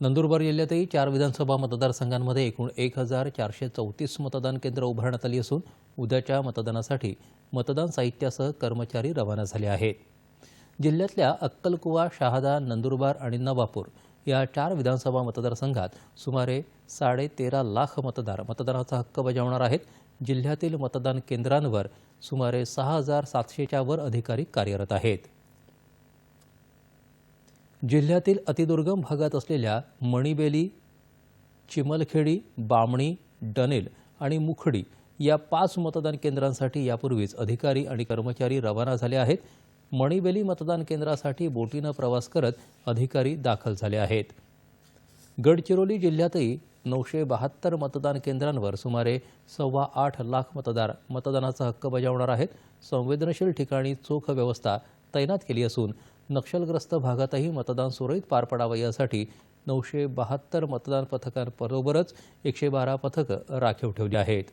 नंदुरबार जिल्ह्यातही चार विधानसभा मतदारसंघांमध्ये एकूण एक हजार चारशे चौतीस मतदान केंद्र उभारण्यात आली असून उद्याच्या मतदानासाठी मतदान साहित्यासह कर्मचारी रवाना झाले आहेत. जिल्ह्यातल्या अक्कलकुवा शहादा नंदुरबार आणि नवापूर या चार विधानसभा मतदारसंघात सुमारे साडेतेरा लाख मतदार मतदानाचा हक्क बजावणार आहेत. जिल्ह्यातील मतदान केंद्रांवर सुमारे सहा हजार सातशेच्या वर अधिकारी कार्यरत आहेत. जिल्ह्यातील अतिदुर्गम भागात असलेल्या मणिबेली चिमलखेडी बामणी डनेल आणि मुखडी या पाच मतदान केंद्रांसाठी यापूर्वीच अधिकारी आणि कर्मचारी रवाना झाले आहेत. मणिबेली मतदान केंद्रासाठी बोटीनं प्रवास करत अधिकारी दाखल झाले आहेत. गडचिरोली जिल्ह्यातही नऊशे बहात्तर मतदान केंद्रांवर सुमारे सव्वा आठ लाख मतदार मतदानाचा हक्क बजावणार आहेत. संवेदनशील ठिकाणी चोख व्यवस्था तैनात केली असून नक्षलग्रस्त भागातही मतदान सुरळीत पार पडावं यासाठी नऊशे बहात्तर मतदान पथकांबरोबरच एकशे बारा पथकं राखीव ठेवली आहेत.